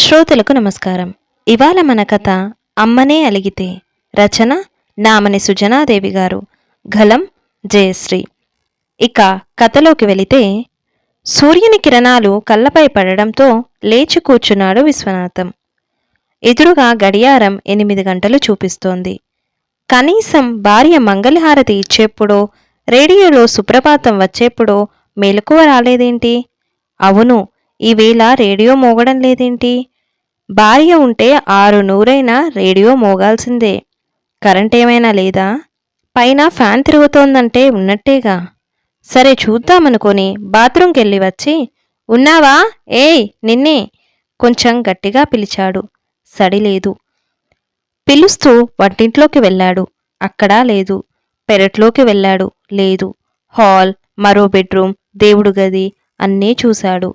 శ్రోతలకు నమస్కారం. ఇవాళ మన కథ అమ్మనే అలిగితే. రచన నామని సుజనాదేవి గారు. గలం జయశ్రీ. ఇక కథలోకి వెళితే సూర్యుని కిరణాలు కళ్ళపై పడడంతో లేచి కూర్చున్నాడు విశ్వనాథం. ఎదురుగా గడియారం ఎనిమిది గంటలు చూపిస్తోంది. కనీసం భార్య మంగళహారతి ఇచ్చేప్పుడో రేడియోలో సుప్రభాతం వచ్చేప్పుడో మెలకువ రాలేదేంటి? అవును ఈవేళ రేడియో మోగడం లేదేంటి? భార్య ఉంటే ఆరు నూరైనా రేడియో మోగాల్సిందే. కరెంట్ ఏమైనా లేదా? పైన ఫ్యాన్ తిరుగుతోందంటే ఉన్నట్టేగా. సరే చూద్దామనుకొని బాత్రూంకి వెళ్ళి వచ్చి ఉన్నావా? ఏయ్ నిన్నే! కొంచెం గట్టిగా పిలిచాడు. సడిలేదు పిలుస్తూ వంటింట్లోకి వెళ్ళాడు. అక్కడా లేదు. పెరట్లోకి వెళ్ళాడు. లేదు. హాల్ మరో బెడ్రూమ్ దేవుడు గది అన్నీ చూశాడు.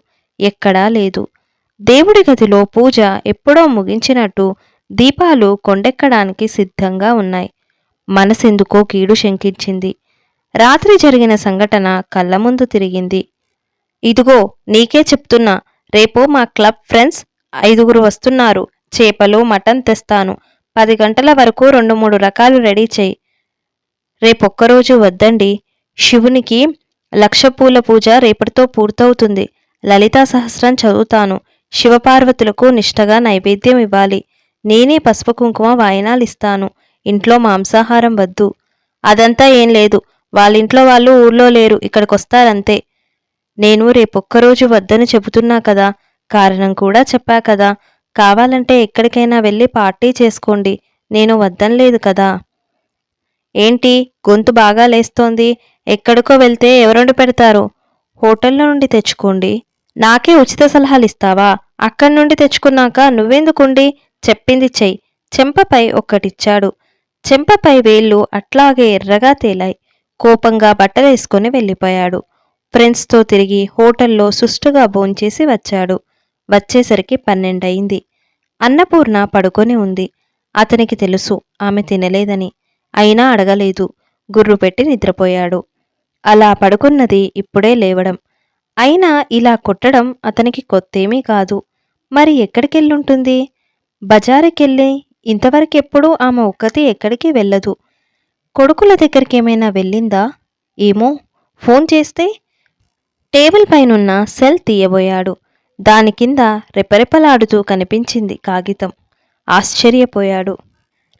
ఎక్కడా లేదు. దేవుడి గదిలో పూజ ఎప్పుడో ముగించినట్టు దీపాలు కొండెక్కడానికి సిద్ధంగా ఉన్నాయి. మనసెందుకో కీడు శంకించింది. రాత్రి జరిగిన సంఘటన కళ్ళ ముందు తిరిగింది. ఇదిగో నీకే చెప్తున్నా రేపు మా క్లబ్ ఫ్రెండ్స్ ఐదుగురు వస్తున్నారు. చేపలు మటన్ తెస్తాను. పది గంటల వరకు రెండు మూడు రకాలు రెడీ చేయి. రేపొక్కరోజు వద్దండి. శివునికి లక్ష పూల పూజ రేపటితో పూర్తవుతుంది. లలితా సహస్రం చదువుతాను. శివపార్వతులకు నిష్టగా నైవేద్యం ఇవ్వాలి. నేనే పసుపు కుంకుమ వాయినాలిస్తాను ఇంట్లో మాంసాహారం వద్దు. అదంతా ఏం లేదు. వాళ్ళింట్లో వాళ్ళు ఊర్లో లేరు. ఇక్కడికొస్తారంతే. నేను రేపొక్కరోజు వద్దని చెబుతున్నా కదా. కారణం కూడా చెప్పా కదా. కావాలంటే ఎక్కడికైనా వెళ్ళి పార్టీ చేసుకోండి. నేను వద్దనలేదు కదా. ఏంటి? గొంతు బాగా లేస్తోంది. ఎక్కడికో వెళ్తే ఎవరుండి పెడతారు? హోటల్లో నుండి తెచ్చుకోండి. నాకే ఉచిత సలహాలు ఇస్తావా అక్కడి నుండి తెచ్చుకున్నాక నువ్వెందుకుండి? చెప్పింది చెయ్యి. చెంపపై ఒక్కటిచ్చాడు. చెంపపై వేళ్ళు అట్లాగే ఎర్రగా తేలాయి. కోపంగా బట్టలేసుకొని వెళ్ళిపోయాడు. ఫ్రెండ్స్తో తిరిగి హోటల్లో సుష్టుగా భోంచేసి వచ్చాడు. వచ్చేసరికి పన్నెండయింది. అన్నపూర్ణ పడుకొని ఉంది. అతనికి తెలుసు ఆమె తినలేదని. అయినా అడగలేదు. గుర్రు పెట్టి నిద్రపోయాడు. అలా పడుకున్నది ఇప్పుడే లేవడం. అయినా ఇలా కొట్టడం అతనికి కొత్తేమీ కాదు. మరి ఎక్కడికెళ్ళుంటుంది? బజారుకెళ్ళి ఇంతవరకెప్పుడూ ఆమె ఒక్కతే ఎక్కడికి వెళ్ళదు. కొడుకుల దగ్గరికి ఏమైనా వెళ్ళిందా? ఏమో ఫోన్ చేస్తే టేబుల్ పైనున్న సెల్ తీయబోయాడు. దాని కింద రెపరెపలాడుతూ కనిపించింది కాగితం. ఆశ్చర్యపోయాడు.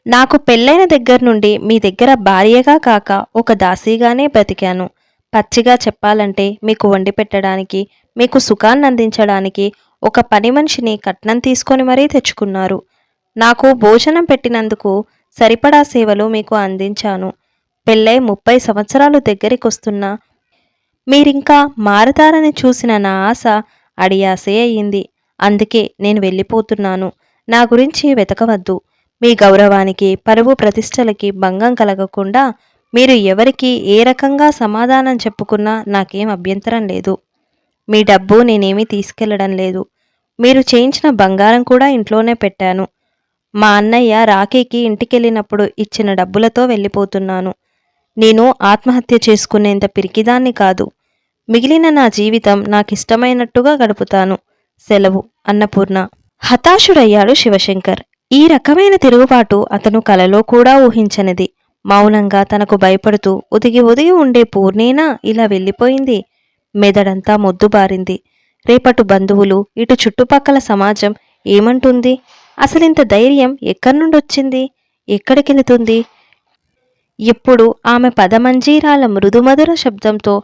నాకు పెళ్ళైన దగ్గర నుండి మీ దగ్గర భార్యగా కాక ఒక దాసీగానే బ్రతికాను. పచ్చిగా చెప్పాలంటే మీకు వండి పెట్టడానికి మీకు సుఖాన్ని అందించడానికి ఒక పని మనిషిని కట్నం తీసుకొని మరీ తెచ్చుకున్నారు. నాకు భోజనం పెట్టినందుకు సరిపడా సేవలు మీకు అందించాను. పెళ్ళై ముప్పై సంవత్సరాలు దగ్గరికొస్తున్నా మీరింకా మారతారని చూసిన నా ఆశ అడియాసే అయ్యింది అందుకే నేను వెళ్ళిపోతున్నాను. నా గురించి వెతకవద్దు. మీ గౌరవానికి పరువు ప్రతిష్టలకి భంగం కలగకుండా మీరు ఎవరికి ఏ రకంగా సమాధానం చెప్పుకున్నా నాకేం అభ్యంతరం లేదు. మీ డబ్బు నేనేమీ తీసుకెళ్ళడం లేదు. మీరు చేయించిన బంగారం కూడా ఇంట్లోనే పెట్టాను. మా అన్నయ్య రాఖీకి ఇంటికెళ్ళినప్పుడు ఇచ్చిన డబ్బులతో వెళ్ళిపోతున్నాను. నేను ఆత్మహత్య చేసుకునేంత పిరికిదాన్ని కాదు. మిగిలిన నా జీవితం నాకిష్టమైనట్టుగా గడుపుతాను. సెలవు. అన్నపూర్ణ. హతాశుడయ్యాడు శివశంకర్. ఈ రకమైన తిరుగుబాటు అతను కలలో కూడా ఊహించనిది. మౌనంగా తనకు భయపడుతూ ఉదిగి ఉదిగి ఉండే పూర్ణేనా ఇలా వెళ్ళిపోయింది. మెదడంతా మొద్దుబారింది. రేపటు బంధువులు ఇటు చుట్టుపక్కల సమాజం ఏమంటుంది? అసలింత ధైర్యం ఎక్కడి నుండొచ్చింది? ఎక్కడికెళుతుంది ఎప్పుడు ఆమె పదమంజీరాల మృదుమధుర శబ్దంతో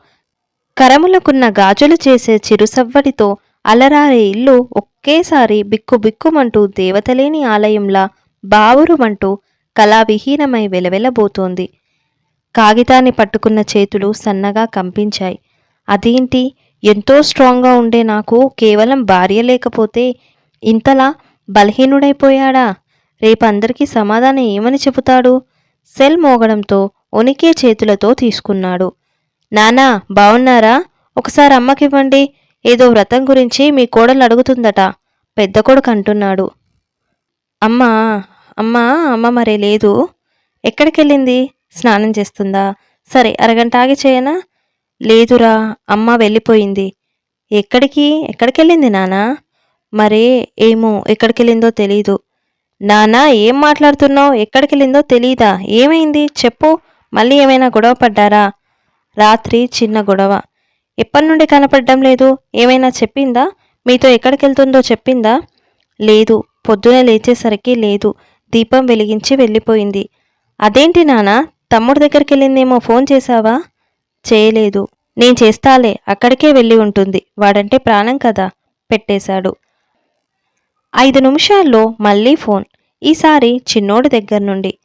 కరములకున్న గాజులు చేసే చిరుసవ్వడితో అలరారే ఇల్లు ఒకేసారి బిక్కుబిక్కుమంటూ దేవతలేని ఆలయంలా బావురుమంటూ కళావిహీనమై వెలవెలబోతోంది. కాగితాన్ని పట్టుకున్న చేతులు సన్నగా కంపించాయి. అదేంటి? ఎంతో స్ట్రాంగ్గా ఉండే నాకు కేవలం భార్య లేకపోతే ఇంతలా బలహీనుడైపోయాడా? రేపందరికీ సమాధానం ఏమని చెబుతాడు సెల్ మోగడంతో ఉనికే చేతులతో తీసుకున్నాడు. నానా బావున్నారా? ఒకసారి అమ్మకివ్వండి. ఏదో వ్రతం గురించి మీ కోడలు అడుగుతుందట. పెద్ద కొడుకు అంటున్నాడు. అమ్మా అమ్మా అమ్మ మరే లేదు. ఎక్కడికెళ్ళింది? స్నానం చేస్తుందా? సరే అరగంట ఆగి చేయనా? లేదురా అమ్మ వెళ్ళిపోయింది. ఎక్కడికి? ఎక్కడికెళ్ళింది నానా? మరే ఏమో ఎక్కడికెళ్ళిందో తెలీదు. నానా ఏం మాట్లాడుతున్నావు? ఎక్కడికెళ్ళిందో తెలీదా? ఏమైంది? చెప్పు. మళ్ళీ ఏమైనా గొడవ పడ్డారా? రాత్రి చిన్న గొడవ. ఎప్పటి నుండి కనపడడం లేదు? ఏమైనా చెప్పిందా? మీతో ఎక్కడికెళ్తుందో చెప్పిందా? లేదు. పొద్దున లేచేసరికి లేదు. దీపం వెలిగించి వెళ్ళిపోయింది. అదేంటి నానా తమ్ముడి దగ్గరికి వెళ్ళిందేమో ఫోన్ చేశావా? చేయలేదు. నేను చేస్తాలే అక్కడికే వెళ్ళి ఉంటుంది. వాడంటే ప్రాణం కదా పెట్టేశాడు. ఐదు నిమిషాల్లో మళ్ళీ ఫోన్. ఈసారి చిన్నోడి దగ్గర నుండి.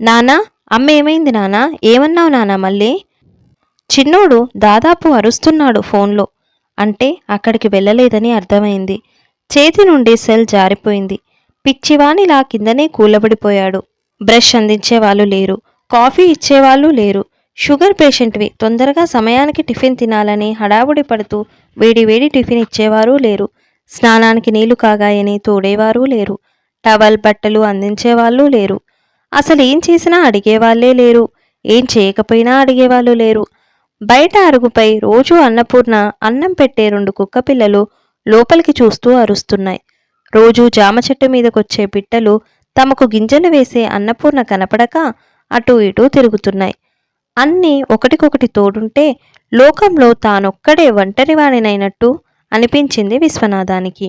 నానా అమ్మ ఏమైంది నానా ఏమన్నావు నానా మళ్ళీ? చిన్నోడు దాదాపు అరుస్తున్నాడు ఫోన్లో. అంటే అక్కడికి వెళ్ళలేదని అర్థమైంది. చేతి నుండి సెల్ జారిపోయింది. పిచ్చివానిలా కిందనే కూలబడిపోయాడు. బ్రష్ అందించేవాళ్ళు లేరు. కాఫీ ఇచ్చేవాళ్ళు లేరు. షుగర్ పేషెంట్వి తొందరగా సమయానికి టిఫిన్ తినాలని హడావుడి పడుతూ వేడి వేడి టిఫిన్ ఇచ్చేవారు లేరు. స్నానానికి నీళ్ళు కాగాయని తోడేవారు లేరు. టవల్ బట్టలు అందించేవాళ్ళు లేరు. అసలు ఏం చేసినా అడిగేవాళ్ళే లేరు. ఏం చేయకపోయినా అడిగేవాళ్ళు లేరు. బయట అరుగుపై రోజూ అన్నపూర్ణ అన్నం పెట్టే రెండు కుక్కపిల్లలు లోపలికి చూస్తూ అరుస్తున్నాయి. రోజూ జామ చెట్టు మీదకొచ్చే పిట్టలు తమకు గింజలు వేసే అన్నపూర్ణ కనపడక అటూ ఇటూ తిరుగుతున్నాయి. అన్నీ ఒకటికొకటి తోడుంటే లోకంలో తానొక్కడే ఒంటరివాణినైనట్టు అనిపించింది విశ్వనాథానికి.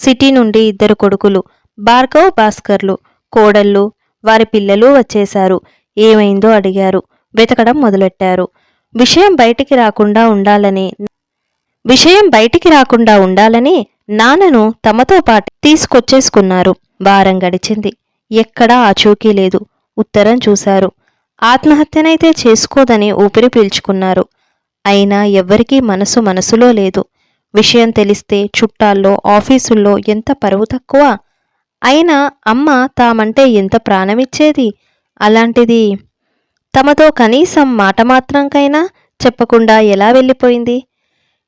సిటీ నుండి ఇద్దరు కొడుకులు భార్గవ్ భాస్కర్లు కోడళ్ళు వారి పిల్లలు వచ్చేశారు. ఏమైందో అడిగారు. వెతకడం మొదలెట్టారు. విషయం బయటికి రాకుండా ఉండాలని విషయం బయటికి రాకుండా ఉండాలని నాన్నను తమతో పాటు తీసుకొచ్చేసుకున్నారు. వారం గడిచింది. ఎక్కడా ఆచూకీ లేదు. ఉత్తరం చూశారు. ఆత్మహత్యనైతే చేసుకోదని ఊపిరి పీల్చుకున్నారు. అయినా ఎవ్వరికీ మనసు మనసులో లేదు. విషయం తెలిస్తే చుట్టాల్లో ఆఫీసుల్లో ఎంత పరువు తక్కువ? అయినా అమ్మ తామంటే ఎంత ప్రాణమిచ్చేది? అలాంటిది తమతో కనీసం మాట మాత్రంకైనా చెప్పకుండా ఎలా వెళ్ళిపోయింది?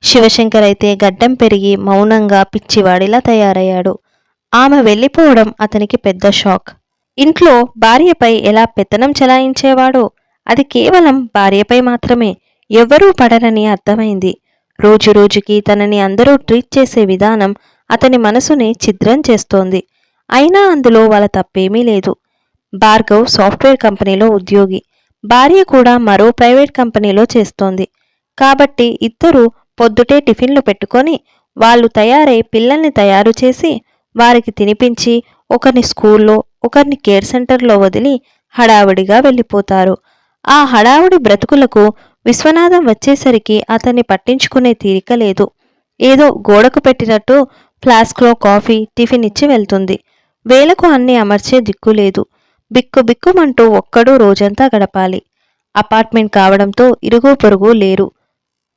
శివశంకర్ అయితే గడ్డం పెరిగి మౌనంగా పిచ్చివాడిలా తయారయ్యాడు. ఆమె వెళ్ళిపోవడం అతనికి పెద్ద షాక్. ఇంట్లో భార్యపై ఎలా పెత్తనం చెలాయించేవాడో? అది కేవలం భార్యపై మాత్రమే. ఎవ్వరూ పడరని అర్థమైంది. రోజు రోజుకి తనని అందరూ ట్రీట్ చేసే విధానం అతని మనసుని ఛిద్రం చేస్తోంది. అయినా అందులో వాళ్ళ తప్పేమీ లేదు. భార్గవ్ సాఫ్ట్వేర్ కంపెనీలో ఉద్యోగి. భార్య కూడా మరో ప్రైవేట్ కంపెనీలో చేస్తోంది. కాబట్టి ఇద్దరూ పొద్దుటే టిఫిన్లు పెట్టుకొని వాళ్ళు తయారై పిల్లల్ని తయారు చేసి వారికి తినిపించి ఒకరిని స్కూల్లో ఒకరిని కేర్ సెంటర్లో వదిలి హడావుడిగా వెళ్ళిపోతారు. ఆ హడావుడి బ్రతుకులకు విశ్వనాథం వచ్చేసరికి అతన్ని పట్టించుకునే తీరిక లేదు. ఏదో గోడకు పెట్టినట్టు ఫ్లాస్క్లో కాఫీ టిఫిన్ ఇచ్చి వెళ్తుంది. వేలకు అన్ని అమర్చే దిక్కు లేదు. బిక్కు బిక్కుమంటూ ఒక్కడూ రోజంతా గడపాలి. అపార్ట్మెంట్ కావడంతో ఇరుగు పొరుగు లేరు.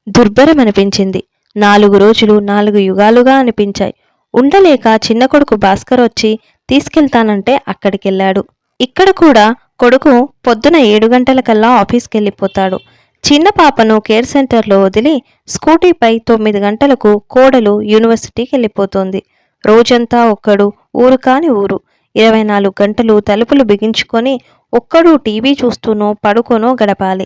దుర్భరమనిపించింది నాలుగు రోజులు నాలుగు యుగాలుగా అనిపించాయి. ఉండలేక చిన్న కొడుకు భాస్కర్ వచ్చి తీసుకెళ్తానంటే అక్కడికెళ్ళాడు. ఇక్కడ కూడా కొడుకు పొద్దున ఏడు గంటలకల్లా ఆఫీస్కి వెళ్ళిపోతాడు చిన్న పాపను కేర్ సెంటర్లో వదిలి స్కూటీపై తొమ్మిది గంటలకు కోడలు యూనివర్సిటీకి వెళ్ళిపోతోంది రోజంతా ఒక్కడు ఊరు కాని ఊరు. ఇరవై నాలుగు గంటలు తలుపులు బిగించుకొని ఒక్కడు టీవీ చూస్తూనో పడుకోనో గడపాలి.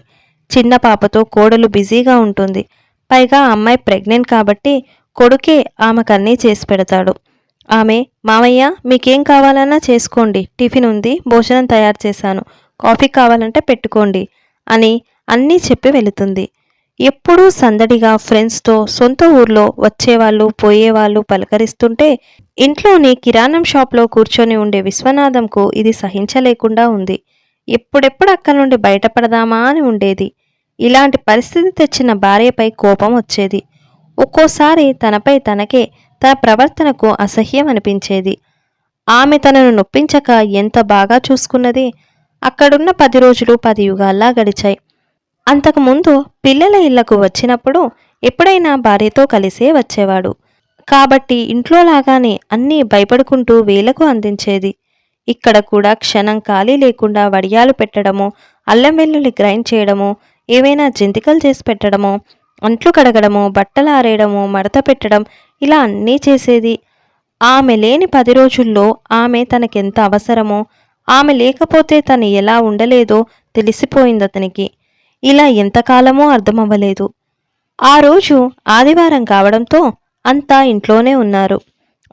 చిన్న పాపతో కోడలు బిజీగా ఉంటుంది. పైగా అమ్మాయి ప్రెగ్నెంట్ కాబట్టి కొడుకే ఆమెకన్నీ చేసి పెడతాడు. ఆమె మామయ్య మీకేం కావాలన్నా చేసుకోండి. టిఫిన్ ఉంది భోజనం తయారు చేశాను. కాఫీ కావాలంటే పెట్టుకోండి అని అన్నీ చెప్పి వెళుతుంది. ఎప్పుడూ సందడిగా ఫ్రెండ్స్తో సొంత ఊర్లో వచ్చేవాళ్ళు పోయేవాళ్ళు పలకరిస్తుంటే ఇంట్లోని కిరాణం షాప్లో కూర్చొని ఉండే విశ్వనాథంకు ఇది సహించలేకుండా ఉంది. ఎప్పుడెప్పుడు అక్కడి నుండి బయటపడదామా అని ఉండేది. ఇలాంటి పరిస్థితి తెచ్చిన భార్యపై కోపం వచ్చేది. ఒక్కోసారి తనపై తనకే తన ప్రవర్తనకు అసహ్యం అనిపించేది. ఆమె తనను నొప్పించక ఎంత బాగా చూసుకున్నది? అక్కడున్న పది రోజులు పది యుగాల్లా గడిచాయి. అంతకుముందు పిల్లల ఇళ్ళకు వచ్చినప్పుడు ఎప్పుడైనా భార్యతో కలిసే వచ్చేవాడు. కాబట్టి ఇంట్లో లాగానే అన్నీ భయపడుకుంటూ వేలకు అందించేది. ఇక్కడ కూడా క్షణం ఖాళీ లేకుండా వడియాలు పెట్టడము అల్లం వెల్లుల్లి గ్రైండ్ చేయడము ఏవైనా జంతికలు చేసి పెట్టడము అంట్లు కడగడము బట్టలు ఆరేయడము మడత పెట్టడం ఇలా అన్నీ చేసేది. ఆమె లేని పది రోజుల్లో ఆమె తనకెంత అవసరమో ఆమె లేకపోతే తను ఎలా ఉండలేదో తెలిసిపోయింది అతనికి. ఇలా ఎంతకాలమో అర్థమవ్వలేదు. ఆ రోజు ఆదివారం కావడంతో అంతా ఇంట్లోనే ఉన్నారు.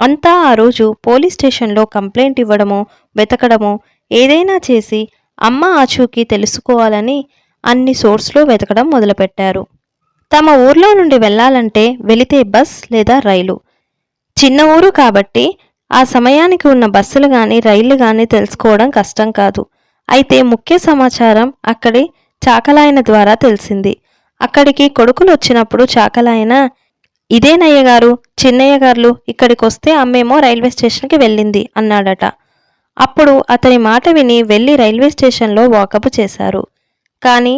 అంతా ఆ రోజు పోలీస్ స్టేషన్లో కంప్లైంట్ ఇవ్వడమో వెతకడమో ఏదైనా చేసి అమ్మ ఆచూకీ తెలుసుకోవాలని అన్ని సోర్స్లో వెతకడం మొదలుపెట్టారు. తమ ఊర్లో నుండి వెళ్ళాలంటే వెళితే బస్ లేదా రైలు. చిన్న ఊరు కాబట్టి ఆ సమయానికి ఉన్న బస్సులు కానీ రైళ్ళు కానీ తెలుసుకోవడం కష్టం కాదు. అయితే ముఖ్య సమాచారం అక్కడి చాకలాయన ద్వారా తెలిసింది. అక్కడికి కొడుకులు వచ్చినప్పుడు చాకలాయన ఇదేనయ్య గారు? చిన్నయ్య గారు ఇక్కడికి వస్తే అమ్మేమో రైల్వే స్టేషన్కి వెళ్ళింది అన్నాడట. అప్పుడు అతని మాట విని వెళ్ళి రైల్వే స్టేషన్లో వాకపు చేశారు. కానీ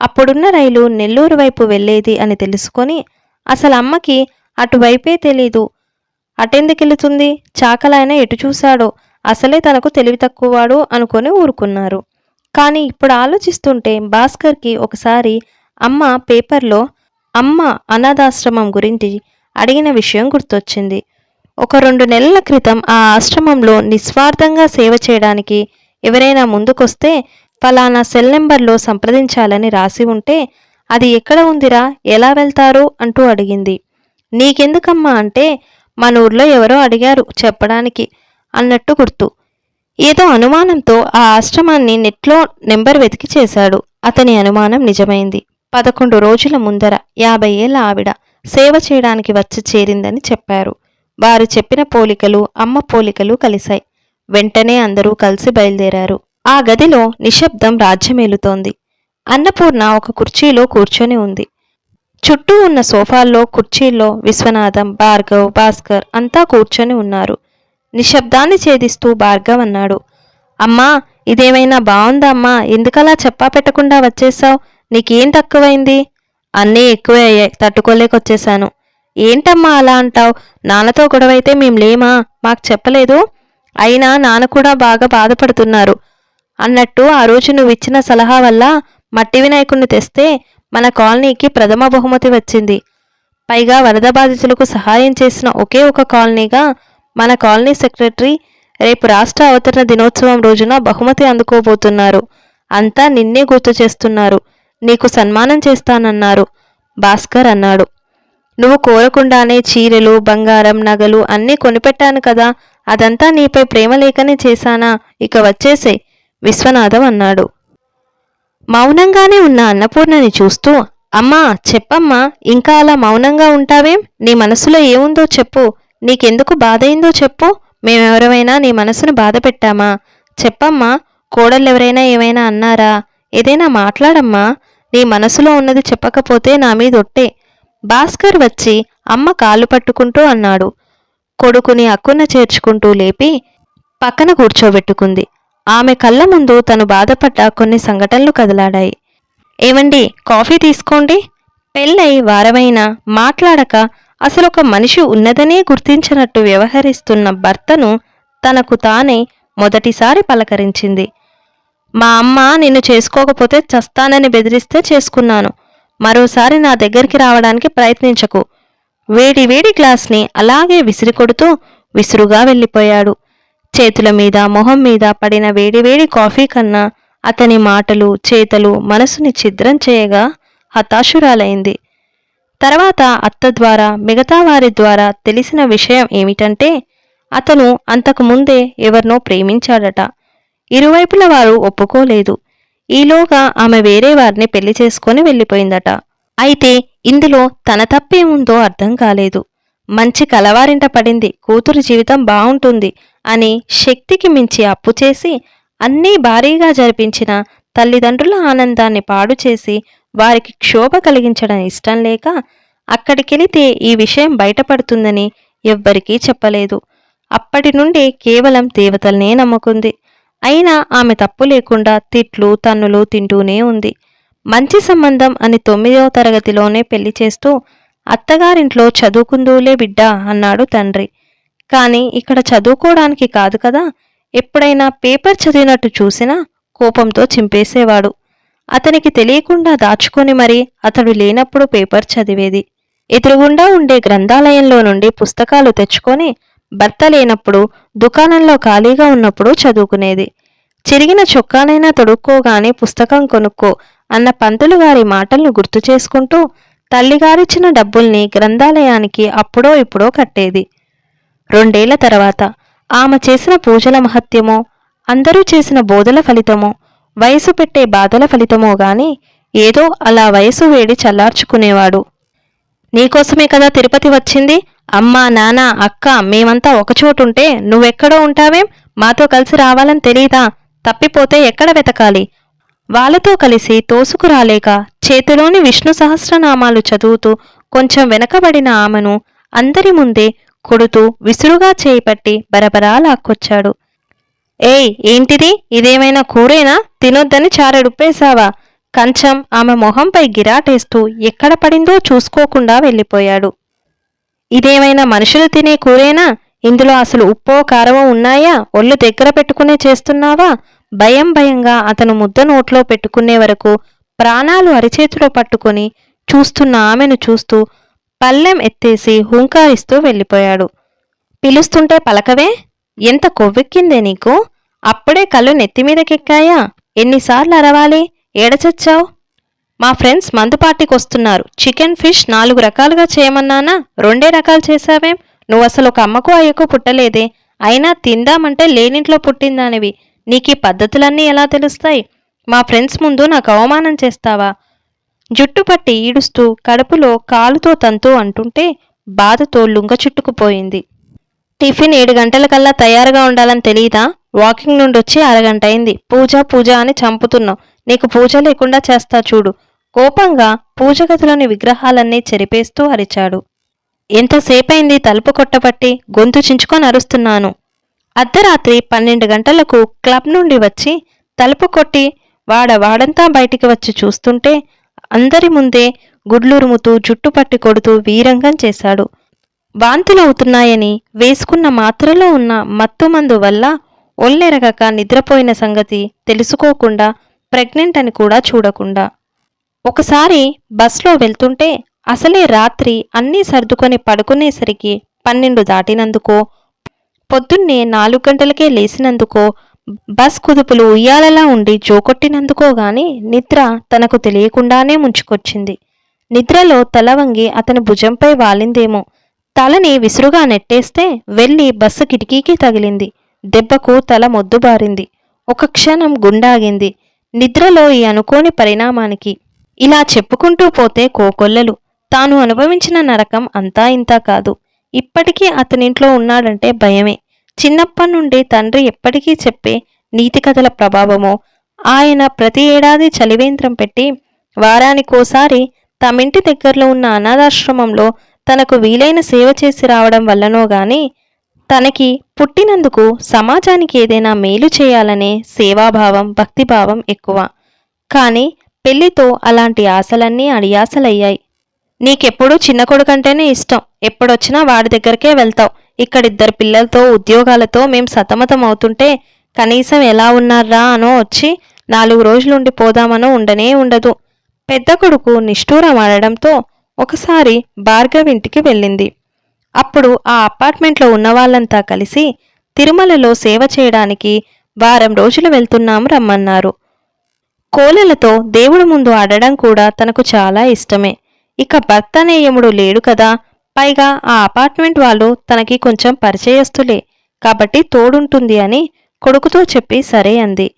అప్పుడున్న రైలు నెల్లూరు వైపు వెళ్ళేది అని తెలుసుకొని అసలు అమ్మకి అటువైపే తెలీదు. అటెందుకెళ్తుంది? చాకలాయన ఎటు చూశాడో? అసలే తనకు తెలివి తక్కువవాడు అనుకొని ఊరుకున్నారు. కానీ ఇప్పుడు ఆలోచిస్తుంటే భాస్కర్కి ఒకసారి అమ్మ పేపర్లో అమ్మ అనాథాశ్రమం గురించి అడిగిన విషయం గుర్తొచ్చింది. ఒక రెండు నెలల క్రితం ఆ ఆశ్రమంలో నిస్వార్థంగా సేవ చేయడానికి ఎవరైనా ముందుకొస్తే ఫలానా సెల్ నెంబర్లో సంప్రదించాలని రాసి ఉంటే అది ఎక్కడ ఉందిరా ఎలా వెళ్తారు అంటూ అడిగింది. నీకెందుకమ్మా అంటే మన ఊర్లో ఎవరో అడిగారు చెప్పడానికి అన్నట్టు గుర్తు. ఏదో అనుమానంతో ఆ ఆశ్రమాన్ని నెట్లో నెంబర్ వెతికి చేశాడు. అతని అనుమానం నిజమైంది. పదకొండు రోజుల ముందర యాభై ఏళ్ళ ఆవిడ సేవ చేయడానికి వచ్చి చేరిందని చెప్పారు. వారు చెప్పిన పోలికలు అమ్మ పోలికలు కలిశాయి. వెంటనే అందరూ కలిసి బయలుదేరారు. ఆ గదిలో నిశ్శబ్దం రాజ్యమేలుతోంది. అన్నపూర్ణ ఒక కుర్చీలో కూర్చొని ఉంది. చుట్టూ ఉన్న సోఫాల్లో కుర్చీల్లో విశ్వనాథం భార్గవ్ భాస్కర్ అంతా కూర్చొని ఉన్నారు. నిశ్శబ్దాన్ని ఛేదిస్తూ భార్గవ్ అన్నాడు. అమ్మా ఇదేమైనా బాగుందా అమ్మా? ఎందుకలా చెప్పా పెట్టకుండా వచ్చేసావు నీకేం తక్కువైంది? అన్నీ ఎక్కువే అయ్యాయి. తట్టుకోలేకొచ్చేశాను. ఏంటమ్మా అలా అంటావు? నాన్నతో గొడవైతే మేం లేమా? మాకు చెప్పలేదు. అయినా నాన్న కూడా బాగా బాధపడుతున్నారు. అన్నట్టు ఆ రోజు నువ్వు ఇచ్చిన సలహా వల్ల మట్టి వినాయకుడిని తెస్తే మన కాలనీకి ప్రథమ బహుమతి వచ్చింది. పైగా వరద బాధితులకు సహాయం చేసిన ఒకే ఒక కాలనీగా మన కాలనీ సెక్రటరీ రేపు రాష్ట్ర అవతరణ దినోత్సవం రోజున బహుమతి అందుకోబోతున్నారు. అంతా నిన్నే గుర్తు చేస్తున్నారు. నీకు సన్మానం చేస్తానన్నారు. భాస్కర్ అన్నాడు. నువ్వు కోరకుండానే చీరలు బంగారం నగలు అన్నీ కొనిపెట్టాను కదా అదంతా నీపై ప్రేమ లేకనే చేశానా? ఇక వచ్చేసే విశ్వనాథం అన్నాడు. మౌనంగానే ఉన్న అన్నపూర్ణని చూస్తూ అమ్మా చెప్పమ్మా ఇంకా అలా మౌనంగా ఉంటావేం? నీ మనసులో ఏముందో చెప్పు. నీకెందుకు బాధయిందో చెప్పు. మేమెవరమైనా నీ మనసును బాధ పెట్టామా? చెప్పమ్మా కోడళ్ళెవరైనా ఏమైనా అన్నారా? ఏదైనా మాట్లాడమ్మా. నీ మనసులో ఉన్నది చెప్పకపోతే నా మీద ఒట్టే భాస్కర్ వచ్చి అమ్మ కాళ్ళు పట్టుకుంటూ అన్నాడు. కొడుకుని అక్కున చేర్చుకుంటూ లేపి పక్కన కూర్చోబెట్టుకుంది. ఆమె కళ్ళ ముందు తను బాధపడ్డ కొన్ని సంఘటనలు కదలాడాయి. ఏమండి కాఫీ తీసుకోండి? పెళ్ళై వారమైనా మాట్లాడక అసలు ఒక మనిషి ఉన్నదనే గుర్తించినట్టు వ్యవహరిస్తున్న భర్తను తనకు తానే మొదటిసారి పలకరించింది. మా అమ్మ నిన్ను చేసుకోకపోతే చస్తానని బెదిరిస్తే చేసుకున్నాను. మరోసారి నా దగ్గరికి రావడానికి ప్రయత్నించకు. వేడి వేడి గ్లాస్ని అలాగే విసిరికొడుతూ విసురుగా వెళ్ళిపోయాడు. చేతుల మీద మొహం మీద పడిన వేడివేడి కాఫీ కన్నా అతని మాటలు చేతలు మనసుని ఛిద్రం చేయగా హతాశురాలైంది. తర్వాత అత్త ద్వారా మిగతా వారి ద్వారా తెలిసిన విషయం ఏమిటంటే అతను అంతకు ముందే ఎవరినో ప్రేమించాడట. ఇరువైపుల వారు ఒప్పుకోలేదు. ఈలోగా ఆమె వేరే వారిని పెళ్ళి చేసుకొని వెళ్ళిపోయిందట. అయితే ఇందులో తన తప్పేముందో అర్థం కాలేదు. మంచి కలవారింట పడింది. కూతురు జీవితం బావుంటుంది అని శక్తికి మించి అప్పు చేసి అన్నీ భారీగా జరిపించిన తల్లిదండ్రుల ఆనందాన్ని పాడు చేసి వారికి క్షోభ కలిగించడం ఇష్టం లేక అక్కడికెళితే ఈ విషయం బయటపడుతుందని ఎవ్వరికీ చెప్పలేదు. అప్పటి నుండి కేవలం దేవతలనే నమ్ముకుంది. అయినా ఆమె తప్పు లేకుండా తిట్లు తన్నులు తింటూనే ఉంది. మంచి సంబంధం అని తొమ్మిదవ తరగతిలోనే పెళ్ళి చేస్తూ అత్తగారింట్లో చదువుకుందూలే బిడ్డ అన్నాడు తండ్రి. కానీ ఇక్కడ చదువుకోవడానికి కాదు కదా ఎప్పుడైనా పేపర్ చదివినట్టు చూసినా కోపంతో చింపేసేవాడు. అతనికి తెలియకుండా దాచుకొని మరి అతడు లేనప్పుడు పేపర్ చదివేది. ఎదురుగుండా ఉండే గ్రంథాలయంలో నుండి పుస్తకాలు తెచ్చుకొని భర్త లేనప్పుడు దుకాణంలో ఖాళీగా ఉన్నప్పుడు చదువుకునేది. చిరిగిన చొక్కానైనా తొడుక్కోగానే పుస్తకం కొనుక్కో అన్న పంతులు గారి మాటలను గుర్తు చేసుకుంటూ తల్లిగారిచ్చిన డబ్బుల్ని గ్రంథాలయానికి అప్పుడో ఇప్పుడో కట్టేది. రెండేళ్ళ తర్వాత ఆమె చేసిన పూజల మహత్యమో అందరూ చేసిన బోధల ఫలితమో వయసు పెట్టే బాధల ఫలితమో గాని ఏదో అలా వయసు వేడి చల్లార్చుకునేవాడు. నీకోసమే కదా తిరుపతి వచ్చింది? అమ్మా నాన్న అక్క మేమంతా ఒకచోటుంటే నువ్వెక్కడో ఉంటావేం? మాతో కలిసి రావాలని తెలీదా? తప్పిపోతే ఎక్కడ వెతకాలి? వాళ్ళతో కలిసి తోసుకు రాలేక చేతిలోని విష్ణు సహస్రనామాలు చదువుతూ కొంచెం వెనకబడిన ఆమెను అందరి ముందే కొడుతూ విసురుగా చేయిపట్టి బరబరా లాక్కొచ్చాడు. ఏయ్ ఏంటిది? ఇదేమైనా కూరేనా? తినొద్దని చారెడుప్పేశావా? కంచం ఆమె మొహంపై గిరాటేస్తూ ఎక్కడ పడిందో చూసుకోకుండా వెళ్ళిపోయాడు. ఇదేమైనా మనుషులు తినే కూరేనా? ఇందులో అసలు ఉప్పో కారమో ఉన్నాయా? ఒళ్ళు దగ్గర పెట్టుకునే చేస్తున్నావా? భయం భయంగా అతను ముద్ద నోట్లో పెట్టుకునే వరకు ప్రాణాలు అరిచేతిలో పట్టుకొని చూస్తున్న ఆమెను చూస్తూ పల్లెం ఎత్తేసి హుంకారిస్తూ వెళ్ళిపోయాడు. పిలుస్తుంటే పలకవే? ఎంత కొవ్వెక్కిందే నీకు? అప్పుడే కళ్ళు నెత్తిమీదకెక్కాయా ఎన్నిసార్లు అరవాలి? ఏడచచ్చావు మా ఫ్రెండ్స్ మందు పార్టీకి వస్తున్నారు చికెన్ ఫిష్ నాలుగు రకాలుగా చేయమన్నానా? రెండే రకాలు చేశావేం? నువ్వు అసలు ఒక అమ్మకు అయ్యకు పుట్టలేదే. అయినా తిందామంటే లేనింట్లో పుట్టిందానివి. నీకీ పద్ధతులన్నీ ఎలా తెలుస్తాయి? మా ఫ్రెండ్స్ ముందు నాకు అవమానం చేస్తావా? జుట్టు పట్టి ఈడుస్తూ కడుపులో కాలుతో తంతూ అంటుంటే బాధతో లుంగ చుట్టుకుపోయింది. టిఫిన్ ఏడు గంటలకల్లా తయారుగా ఉండాలని తెలియదా వాకింగ్ నుండి వచ్చి అరగంట అయింది పూజ పూజ అని చంపుతున్నావు. నీకు పూజ లేకుండా చేస్తా చూడు. కోపంగా పూజగదిలోని విగ్రహాలన్నీ చెరిపేస్తూ అరిచాడు. ఎంతసేపైంది తలుపు కొట్టబట్టి గొంతు చించుకొని అరుస్తున్నాను. అర్ధరాత్రి పన్నెండు గంటలకు క్లబ్ నుండి వచ్చి తలుపు కొట్టి వాడ వాడంతా బయటికి వచ్చి చూస్తుంటే అందరి ముందే గుడ్లురుముతూ జుట్టు పట్టి కొడుతూ వీరంగం చేశాడు. వాంతులు అవుతున్నాయని వేసుకున్న మాత్రలో ఉన్న మత్తుమందు వల్ల ఒళ్ళెరగక నిద్రపోయిన సంగతి తెలుసుకోకుండా ప్రెగ్నెంట్ అని కూడా చూడకుండా ఒకసారి బస్లో వెళ్తుంటే అసలే రాత్రి అన్నీ సర్దుకొని పడుకునేసరికి పన్నెండు దాటినందుకో పొద్దున్నే నాలుగు గంటలకే లేచినందుకో బస్ కుదుపులు ఉయ్యాలలా ఉండి జోకొట్టినందుకో గాని నిద్ర తనకు తెలియకుండానే ముంచుకొచ్చింది. నిద్రలో తల వంగి అతని భుజంపై వాలిందేమో. తలని విసురుగా నెట్టేస్తే వెళ్ళి బస్సు కిటికీకి తగిలింది. దెబ్బకు తల మొద్దుబారింది. ఒక క్షణం గుండాగింది. నిద్రలో ఈ అనుకోని పరిణామానికి ఇలా చెప్పుకుంటూ పోతే కోకొల్లలు. తాను అనుభవించిన నరకం అంతా ఇంతా కాదు. ఇప్పటికీ అతనింట్లో ఉన్నాడంటే భయమే. చిన్నప్పటి నుండి తండ్రి ఎప్పటికీ చెప్పే నీతి కథల ప్రభావమో ఆయన ప్రతి ఏడాది చలివేంద్రం పెట్టి వారానికోసారి తమింటి దగ్గరలో ఉన్న అనాథాశ్రమంలో తనకు వీలైన సేవ చేసి రావడం వల్లనో గాని తనకి పుట్టినందుకు సమాజానికి ఏదైనా మేలు చేయాలనే సేవాభావం భక్తిభావం ఎక్కువ. కానీ పెళ్ళితో అలాంటి ఆశలన్నీ అడియాసలయ్యాయి నీకెప్పుడూ చిన్న కొడుకంటేనే ఇష్టం. ఎప్పుడొచ్చినా వాడి దగ్గరకే వెళ్తావు. ఇక్కడిద్దరు పిల్లలతో ఉద్యోగాలతో మేం సతమతం అవుతుంటే కనీసం ఎలా ఉన్నారా అనో వచ్చి నాలుగు రోజులుండి పోదామనో ఉండనే ఉండదు. పెద్ద కొడుకు నిష్ఠూరం ఆడడంతో ఒకసారి భార్గవ్ ఇంటికి వెళ్ళింది. అప్పుడు ఆ అపార్ట్మెంట్లో ఉన్న వాళ్ళంతా కలిసి తిరుమలలో సేవ చేయడానికి వారం రోజులు వెళ్తున్నాం రమ్మన్నారు. కోలెలతో దేవుడి ముందు ఆడడం కూడా తనకు చాలా ఇష్టమే. ఇక భర్త నేయముడు లేడు కదా. పైగా ఆ అపార్ట్మెంట్ వాళ్ళు తనకి కొంచెం పరిచయస్తులే. కాబట్టి తోడుంటుంది అని కొడుకుతో చెప్పి సరే అంది.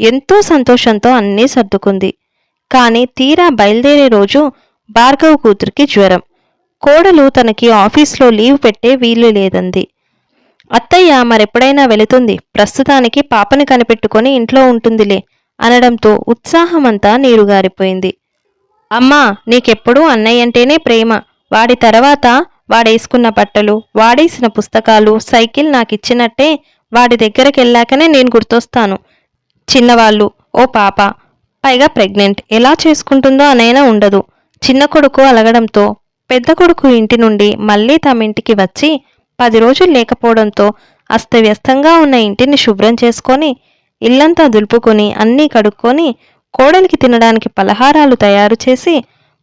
ఎంతో సంతోషంతో అన్నీ సర్దుకుంది. కానీ తీరా బయలుదేరే రోజు భార్గవ్ కూతురికి జ్వరం. కోడలు తనకి ఆఫీస్లో లీవ్ పెట్టే వీలు లేదంది. అత్తయ్య మరెప్పుడైనా వెళుతుంది. ప్రస్తుతానికి పాపని కనిపెట్టుకొని ఇంట్లో ఉంటుందిలే. అనడంతో ఉత్సాహమంతా నీరుగారిపోయింది. అమ్మా నీకెప్పుడూ అన్నయ్య అంటేనే ప్రేమ. వాడి తర్వాత వాడేసుకున్న బట్టలు వాడేసిన పుస్తకాలు సైకిల్ నాకిచ్చినట్టే వాడి దగ్గరికి వెళ్ళాకనే నేను గుర్తొస్తాను. చిన్నవాళ్ళు ఓ పాప పైగా ప్రెగ్నెంట్ ఎలా చేసుకుంటుందో అనైనా ఉండదు. చిన్న కొడుకు అలగడంతో పెద్ద కొడుకు ఇంటి నుండి మళ్ళీ తమ ఇంటికి వచ్చి పది రోజులు లేకపోవడంతో అస్తవ్యస్తంగా ఉన్న ఇంటిని శుభ్రం చేసుకొని ఇల్లంతా దులుపుకొని అన్నీ కడుక్కొని కోడలికి తినడానికి పలహారాలు తయారు చేసి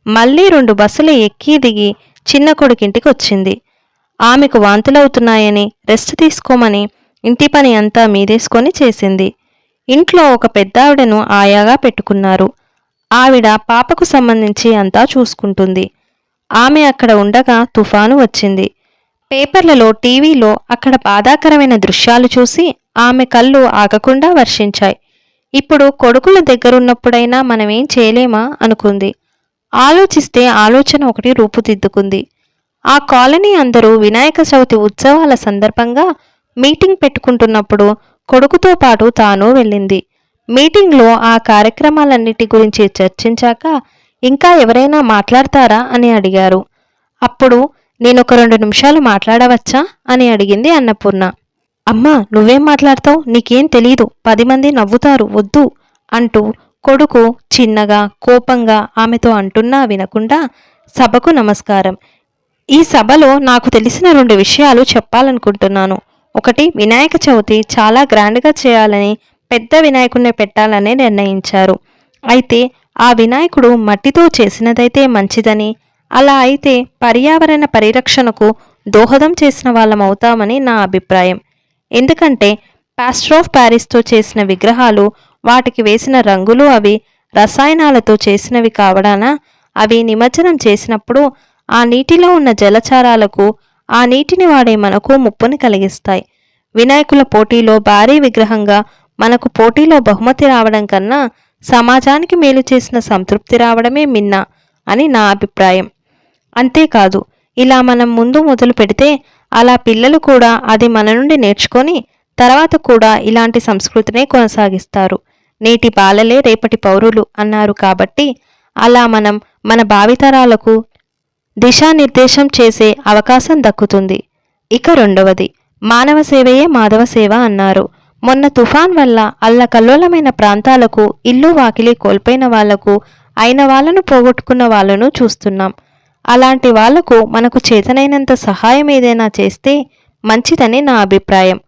మళ్ళీ రెండు బస్సులు ఎక్కి దిగి చిన్న కొడుకింటికి వచ్చింది ఆమెకు వాంతులవుతున్నాయని రెస్ట్ తీసుకోమని ఇంటి పని అంతా మీదేసుకొని చేసింది. ఇంట్లో ఒక పెద్దావిడను ఆయాగా పెట్టుకున్నారు. ఆవిడ పాపకు సంబంధించి అంతా చూసుకుంటుంది. ఆమె అక్కడ ఉండగా తుఫాను వచ్చింది. పేపర్లలో టీవీలో అక్కడ బాధాకరమైన దృశ్యాలు చూసి ఆమె కళ్ళు ఆగకుండా వర్షించాయి. ఇప్పుడు కొడుకుల దగ్గరున్నప్పుడైనా మనమేం చేయలేమా అనుకుంది. ఆలోచిస్తే ఆలోచన ఒకటి రూపుదిద్దుకుంది. ఆ కాలనీ అందరూ వినాయక చవితి ఉత్సవాల సందర్భంగా మీటింగ్ పెట్టుకుంటున్నప్పుడు కొడుకుతో పాటు తాను వెళ్ళింది. మీటింగ్లో ఆ కార్యక్రమాలన్నిటి గురించి చర్చించాక ఇంకా ఎవరైనా మాట్లాడతారా? అని అడిగారు. అప్పుడు నేను ఒక రెండు నిమిషాలు మాట్లాడవచ్చా? అని అడిగింది అన్నపూర్ణ. అమ్మా నువ్వేం మాట్లాడతావు? నీకేం తెలీదు. పది మంది నవ్వుతారు. వద్దు అంటూ కొడుకు చిన్నగా కోపంగా ఆమెతో అంటున్నా వినకుండా సభకు నమస్కారం. ఈ సభలో నాకు తెలిసిన రెండు విషయాలు చెప్పాలనుకుంటున్నాను. ఒకటి వినాయక చవితి చాలా గ్రాండ్గా చేయాలని పెద్ద వినాయకుడిని పెట్టాలని నిర్ణయించారు. అయితే ఆ వినాయకుడు మట్టితో చేసినదైతే మంచిదని అలా అయితే పర్యావరణ పరిరక్షణకు దోహదం చేసిన వాళ్ళం అవుతామని నా అభిప్రాయం. ఎందుకంటే పాస్ట్రోఫ్ ఆఫ్ ప్యారిస్తో చేసిన విగ్రహాలు వాటికి వేసిన రంగులు అవి రసాయనాలతో చేసినవి కావడాన? అవి నిమజ్జనం చేసినప్పుడు ఆ నీటిలో ఉన్న జలచారాలకు ఆ నీటిని వాడే మనకు ముప్పుని కలిగిస్తాయి. వినాయకుల పోటీలో భారీ విగ్రహంగా మనకు పోటీలో బహుమతి రావడం కన్నా సమాజానికి మేలు చేసిన సంతృప్తి రావడమే మిన్న అని నా అభిప్రాయం. అంతేకాదు ఇలా మనం ముందు మొదలు పెడితే అలా పిల్లలు కూడా అది మన నుండి నేర్చుకొని తర్వాత కూడా ఇలాంటి సంస్కృతినే కొనసాగిస్తారు. నేటి బాలలే రేపటి పౌరులు అన్నారు కాబట్టి అలా మనం మన భావితరాలకు దిశానిర్దేశం చేసే అవకాశం దక్కుతుంది. ఇక రెండవది మానవ సేవయే మాధవ సేవ అన్నారు. మొన్న తుఫాన్ వల్ల అల్లకల్లోలమైన ప్రాంతాలకు ఇల్లు వాకిలి కోల్పోయిన వాళ్ళకు అయిన వాళ్ళను పోగొట్టుకున్న వాళ్ళను చూస్తున్నాం. అలాంటి వాళ్ళకు మనకు చేతనైనంత సహాయం ఏదైనా చేస్తే మంచిదని నా అభిప్రాయం.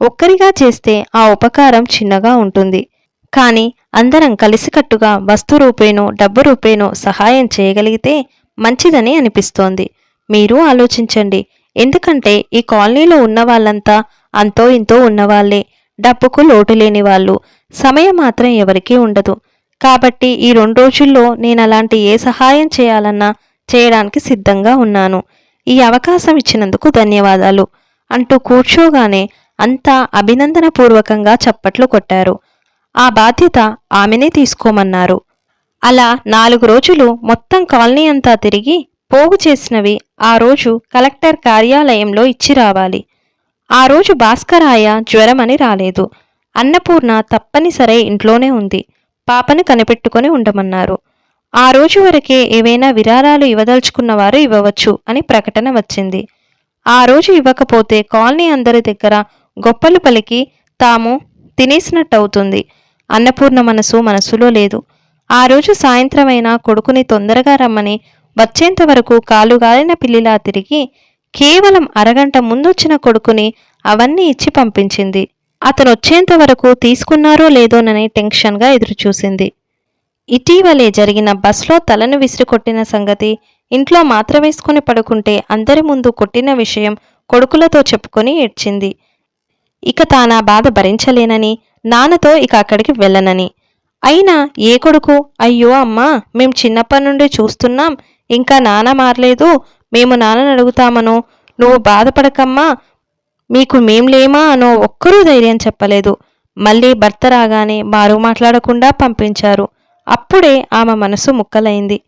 ఒక్కరిగా చేస్తే ఆ ఉపకారం చిన్నగా ఉంటుంది. కానీ అందరం కలిసికట్టుగా వస్తు రూపేనో డబ్బు రూపేనో సహాయం చేయగలిగితే మంచిదని అనిపిస్తోంది. మీరు ఆలోచించండి. ఎందుకంటే ఈ కాలనీలో ఉన్న వాళ్ళంతా అంతో ఇంతో ఉన్నవాళ్ళే. డబ్బుకు లోటు లేని వాళ్ళు. సమయం మాత్రం ఎవరికీ ఉండదు. కాబట్టి ఈ రెండు రోజుల్లో నేను అలాంటి ఏ సహాయం చేయాలన్నా చేయడానికి సిద్ధంగా ఉన్నాను. ఈ అవకాశం ఇచ్చినందుకు ధన్యవాదాలు. అంటూ కూర్చోగానే అంతా అభినందనపూర్వకంగా చప్పట్లు కొట్టారు. ఆ బాధ్యత ఆమెనే తీసుకోమన్నారు. అలా నాలుగు రోజులు మొత్తం కాలనీ అంతా తిరిగి పోగు చేసినవి ఆ రోజు కలెక్టర్ కార్యాలయంలో ఇచ్చి రావాలి. ఆ రోజు భాస్కరాయ జ్వరమని రాలేదు. అన్నపూర్ణ తప్పనిసరే ఇంట్లోనే ఉంది. పాపని కనిపెట్టుకొని ఉండమన్నారు. ఆ రోజు వరకే ఏవైనా విరాళాలు ఇవ్వదలుచుకున్నవారు ఇవ్వవచ్చు అని ప్రకటన వచ్చింది. ఆ రోజు ఇవ్వకపోతే కాలనీ అందరి దగ్గర గొప్పలు పలికి తాము తినేసినట్టవుతుంది. అన్నపూర్ణ మనసు మనసులో లేదు. ఆ రోజు సాయంత్రమైనా కొడుకుని తొందరగా రమ్మని వచ్చేంత వరకు కాలుగాలిన పిల్లిలా తిరిగి కేవలం అరగంట ముందొచ్చిన కొడుకుని అవన్నీ ఇచ్చి పంపించింది. అతను వచ్చేంత వరకు తీసుకున్నారో లేదోనని టెన్షన్గా ఎదురుచూసింది. ఇటీవలే జరిగిన బస్లో తలను విసిరి కొట్టిన సంగతి ఇంట్లో మాత్ర వేసుకుని పడుకుంటే అందరి ముందు కొట్టిన విషయం కొడుకులతో చెప్పుకొని ఏడ్చింది. ఇక తానా బాధ భరించలేనని నాన్నతో ఇక అక్కడికి వెళ్ళనని. అయినా ఏ కొడుకు? అయ్యో అమ్మా మేం చిన్నప్పటి నుండి చూస్తున్నాం. ఇంకా నాన్న మారలేదు. మేము నాన్నని అడుగుతామనో నువ్వు బాధపడకమ్మా మీకు మేం లేమా అనో ఒక్కరూ ధైర్యం చెప్పలేదు. మళ్ళీ భర్త రాగానే మారు మాట్లాడకుండా పంపించారు. అప్పుడే ఆమె మనసు ముక్కలైంది.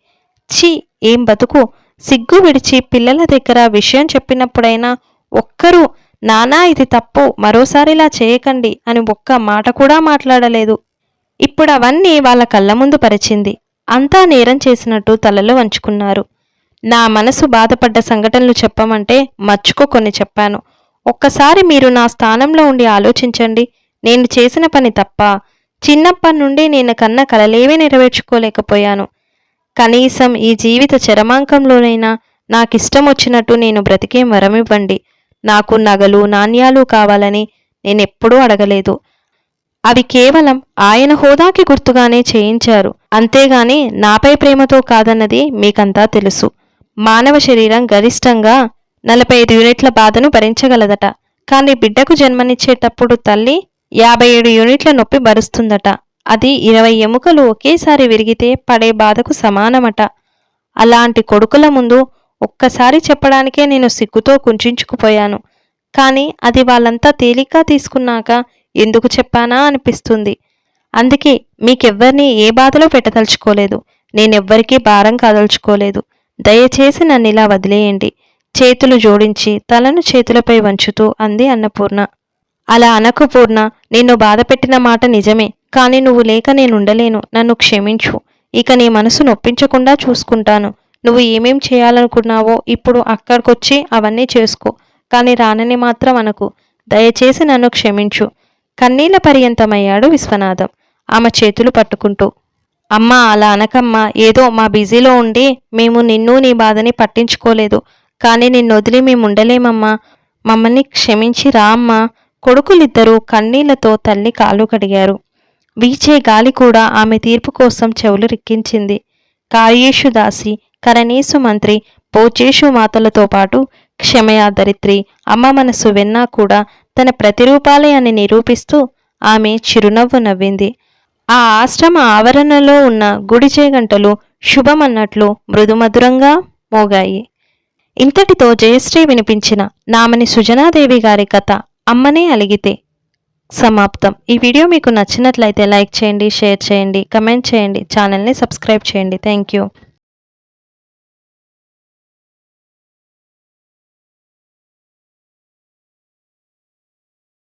ఛీ ఏం బతుకు? సిగ్గు విడిచి పిల్లల దగ్గర విషయం చెప్పినప్పుడైనా ఒక్కరూ నానా ఇది తప్పు మరోసారిలా చేయకండి అని ఒక్క మాట కూడా మాట్లాడలేదు. ఇప్పుడు అవన్నీ వాళ్ళ కళ్ళ ముందు పరిచింది. అంతా నేరం చేసినట్టు తలలో వంచుకున్నారు. నా మనసు బాధపడ్డ సంఘటనలు చెప్పమంటే మర్చుకో కొన్ని చెప్పాను. ఒక్కసారి మీరు నా స్థానంలో ఉండి ఆలోచించండి. నేను చేసిన పని తప్ప చిన్నప్పటి నుండి నేను కన్న కలలేవే నెరవేర్చుకోలేకపోయాను. కనీసం ఈ జీవిత చరమాంకంలోనైనా నాకిష్టం వచ్చినట్టు నేను బ్రతికే వరమివ్వండి. నాకు నగలు నాణ్యాలు కావాలని నేనెప్పుడూ అడగలేదు. అవి కేవలం ఆయన హోదాకి గుర్తుగానే చేయించారు. అంతేగాని నాపై ప్రేమతో కాదన్నది మీకంతా తెలుసు. మానవ శరీరం గరిష్టంగా నలభై ఐదు యూనిట్ల బాధను భరించగలదట. కానీ బిడ్డకు జన్మనిచ్చేటప్పుడు తల్లి యాభై ఏడు యూనిట్ల నొప్పి భరుస్తుందట అది ఇరవై ఎముకలు ఒకేసారి విరిగితే పడే బాధకు సమానమట. అలాంటి కొడుకుల ముందు ఒక్కసారి చెప్పడానికే నేను సిగ్గుతో కుంచుకుపోయాను కానీ అది వాళ్ళంతా తేలిగ్గా తీసుకున్నాక ఎందుకు చెప్పానా అనిపిస్తుంది. అందుకే మీకెవ్వరినీ ఏ బాధలో పెట్టదలుచుకోలేదు. నేనెవ్వరికీ భారం కాదలుచుకోలేదు. దయచేసి నన్ను ఇలా వదిలేయండి. చేతులు జోడించి తలను చేతులపై వంచుతూ అంది అన్నపూర్ణ. అలా అనకు పూర్ణ నిన్ను బాధపెట్టిన మాట నిజమే కానీ నువ్వు లేక నేనుండలేను నన్ను క్షమించు. ఇక నీ మనసు నొప్పించకుండా చూసుకుంటాను. నువ్వు ఏమేం చేయాలనుకున్నావో ఇప్పుడు అక్కడికొచ్చి అవన్నీ చేసుకో కానీ రానని మాత్రం అనకు. దయచేసి నన్ను క్షమించు. కన్నీళ్ళ పర్యంతమయ్యాడు విశ్వనాథం. ఆమె చేతులు పట్టుకుంటూ అమ్మా అలా అనకమ్మా ఏదో మా బిజీలో ఉండి మేము నిన్ను నీ బాధని పట్టించుకోలేదు కానీ నిన్ను వదిలి మేము ఉండలేమమ్మా మమ్మల్ని క్షమించి రా అమ్మా. కొడుకులిద్దరూ కన్నీళ్ళతో తల్లి కాళ్ళు కడిగారు. వీచే గాలి కూడా ఆమె తీర్పు కోసం చెవులు రిక్కించింది. కార్యేషు దాసి కరణేశు మంత్రి పోచేషు మాతలతో పాటు క్షమయా దరిత్రి అమ్మ మనసు వెన్నా కూడా తన ప్రతిరూపాలే అని నిరూపిస్తూ ఆమె చిరునవ్వు నవ్వింది. ఆ ఆశ్రమ ఆవరణలో ఉన్న గుడిచే గంటలు శుభమన్నట్లు మృదుమధురంగా మోగాయి. ఇంతటితో జయశ్రీ వినిపించిన నామని సుజనాదేవి గారి కథ అమ్మనే అలిగితే. సమాప్తం. ఈ వీడియో మీకు నచ్చినట్లయితే లైక్ చేయండి షేర్ చేయండి కమెంట్ చేయండి ఛానల్ని సబ్స్క్రైబ్ చేయండి. Thank you.